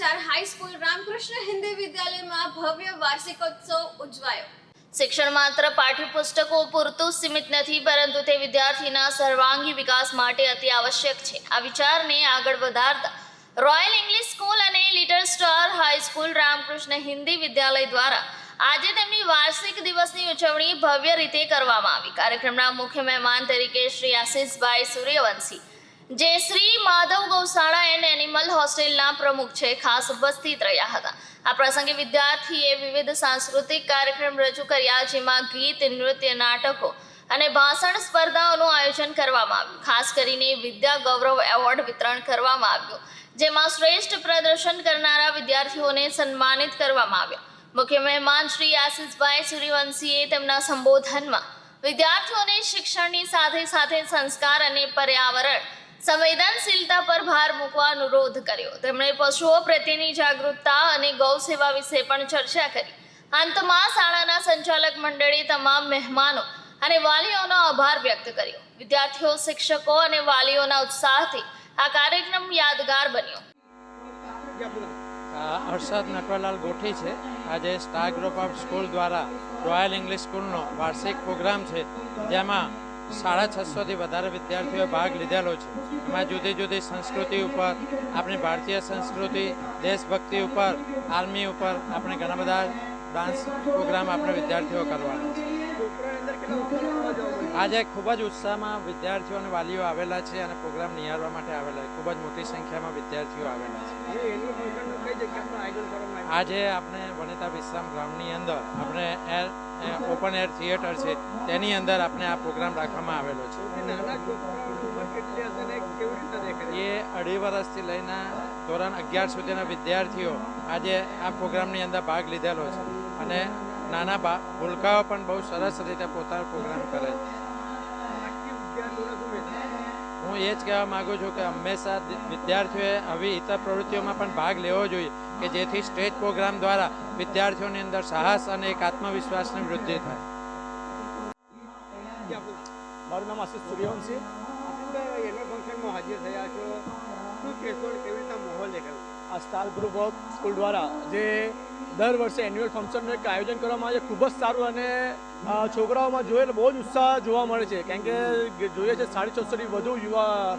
Star high school Ramakrishna Hindi વિદ્યાલયમાં ભવ્ય વાર્ષિકોત્સવ ઉજવાયો. શિક્ષણ માત્ર પાઠ્યપુસ્તકો પૂરતું સીમિત નથી, પરંતુ તે વિદ્યાર્થીના સર્વાંગી વિકાસ માટે અતિ આવશ્યક છે. આ વિચારને આગળ વધારતા રોયલ ઇંગ્લિશ સ્કૂલ અને little star high school Ramkrishna Hindi Vidyalaya દ્વારા આજે તેમની વાર્ષિક દિવસની ઉજવણી ભવ્ય રીતે કરવામાં આવી. કાર્યક્રમના મુખ્ય મહેમાન તરીકે શ્રી આશીષભાઈ સૂર્યવંશી જે શ્રી માધવ ગૌશાળા એન્ડ એનિમલ હોસ્ટેલના પ્રમુખ છે, ખાસ ઉપસ્થિત રહ્યા હતા. આ પ્રસંગે વિદ્યાર્થીએ વિવિધ સાંસ્કૃતિક કાર્યક્રમ રજૂ કર્યા, જેમાં ગીત, નૃત્ય, નાટકો અને ભાષણ સ્પર્ધાઓનું આયોજન કરવામાં આવ્યું. ખાસ કરીને વિદ્યા ગૌરવ એવોર્ડ વિતરણ કરવામાં આવ્યું, જેમાં શ્રેષ્ઠ પ્રદર્શન કરનારા વિદ્યાર્થીઓને સન્માનિત કરવામાં આવ્યા. મુખ્ય મહેમાન શ્રી આશિષભાઈ સૂર્યવંશીએ તેમના સંબોધનમાં વિદ્યાર્થીઓને શિક્ષણની સાથે સાથે સંસ્કાર અને પર્યાવરણ સંવેદનશીલતા પર ભાર મૂકવા અનુરોધ કર્યો. તેમણે પશુઓ પ્રત્યેની જાગૃતતા અને ગૌ સેવા વિશે પણ ચર્ચા કરી. અંતમાં શાળાના સંચાલક મંડળે તમામ મહેમાનો અને વાલીઓનો આભાર વ્યક્ત કર્યો. વિદ્યાર્થીઓ, શિક્ષકો અને વાલીઓના ઉત્સાહથી આ કાર્યક્રમ યાદગાર બન્યો. હર્ષદ નટવરલાલ ગોઠી છે. આજે સ્ટાર ગ્રુપ ઓફ સ્કૂલ દ્વારા રોયલ ઇંગ્લિશ સ્કૂલનો વાર્ષિક પ્રોગ્રામ છે, જેમાં સાડા છસોથી વધારે વિદ્યાર્થીઓએ ભાગ લીધેલો છે. એમાં જુદી જુદી સંસ્કૃતિ ઉપર, આપણી ભારતીય સંસ્કૃતિ, દેશભક્તિ ઉપર, આર્મી ઉપર આપણે ઘણા બધા ડાન્સ પ્રોગ્રામ આપણે વિદ્યાર્થીઓ કરવાના છે. આજે ખૂબ જ ઉત્સાહમાં વિદ્યાર્થીઓ અને વાલીઓ આવેલા છે અને પ્રોગ્રામ નિહાળવા માટે આવેલા છે. ખૂબ જ મોટી સંખ્યામાં વિદ્યાર્થીઓ આવેલા છે. આજે આપણે વનિતા વિશ્રામ ગ્રાઉન્ડની અંદર આપણે એર ઓપન એર થિયેટર છે, તેની અંદર આપણે આ પ્રોગ્રામ રાખવામાં આવેલો છે. એ અઢી વર્ષથી લઈને ધોરણ અગિયાર સુધીના વિદ્યાર્થીઓ આજે આ પ્રોગ્રામની અંદર ભાગ લીધેલો છે. અને નાના બા ભૂલકાઓ પણ બહુ સરસ રીતે પોતાનો પ્રોગ્રામ કરે છે. હું એ જ કહેવા માંગુ છું કે હંમેશા વિદ્યાર્થીઓએ આવી ઇતર પ્રવૃત્તિઓમાં પણ ભાગ લેવો જોઈએ કે જેથી સ્ટેજ પ્રોગ્રામ દ્વારા વિદ્યાર્થીઓની અંદર સાહસ અને એક આત્મવિશ્વાસની વૃદ્ધિ થાય. મારું નામ આશિષ સૂર્યવંશી આ સ્ટાર ગ્રુપ ઓફ સ્કૂલ દ્વારા જે દર વર્ષે એન્યુઅલ ફંક્શનનું એક આયોજન કરવામાં આવે છે. ખૂબ જ સારું અને છોકરાઓમાં જોઈએ એટલે બહુ જ ઉત્સાહ જોવા મળે છે. કારણ કે જોઈએ છે સાડી છસોથી વધુ યુવા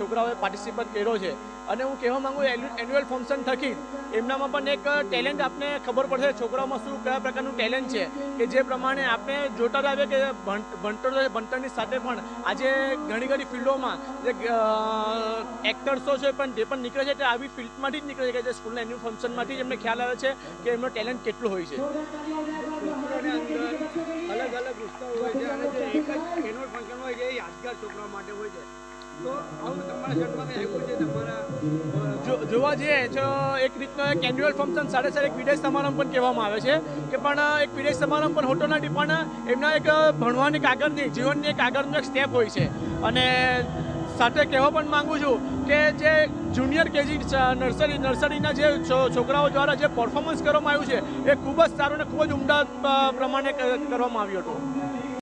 છોકરાઓએ પાર્ટિસિપેટ કર્યો છે. અને હું કહેવા માગું એન્યુઅલ ફંક્શન થકી એમનામાં પણ એક ટેલેન્ટ આપને ખબર પડશે છોકરાઓમાં શું કયા પ્રકારનું ટેલેન્ટ છે. કે જે પ્રમાણે આપણે જોતા જ આવીએ કે ભણ- ભણતર, ભણતરની સાથે પણ આજે ઘણી ઘણી ફિલ્ડોમાં જે એક્ટર્સો છે પણ જે પણ નીકળે છે તે આવી ફિલ્ડમાંથી જ નીકળે છે કે જે સ્કૂલના એન્યુઅલ ફંક્શનમાંથી જ એમને ખ્યાલ આવે છે. કે એમનો ટેલેન્ટ કેટલું હોય છે. અલગ અલગ ઉત્સવ હોય છે અને જે એક જ એન્યુઅલ ફંક્શન હોય છે એ યાદગાર છોકરા માટે હોય છે. જોવા જઈએ તો એક રીતનો એક એન્યુઅલ ફંક્શન સાથે સાથે એક વિદેશ સમારંભ પણ કહેવામાં આવે છે કે પણ એક વિદેશ સમારંભ પણ હોતો નથી પણ એમના એક ભણવાની કાગળની જીવનની એક આગળનું એક સ્ટેપ હોય છે. અને સાથે કહેવા પણ માંગુ છું કે જે જુનિયર કેજી નર્સરી, નર્સરીના જે છોકરાઓ દ્વારા જે પરફોર્મન્સ કરવામાં આવ્યું છે, એ ખૂબ જ સારું અને ખૂબ જ ઉમદા પ્રમાણે કરવામાં આવ્યું હતું.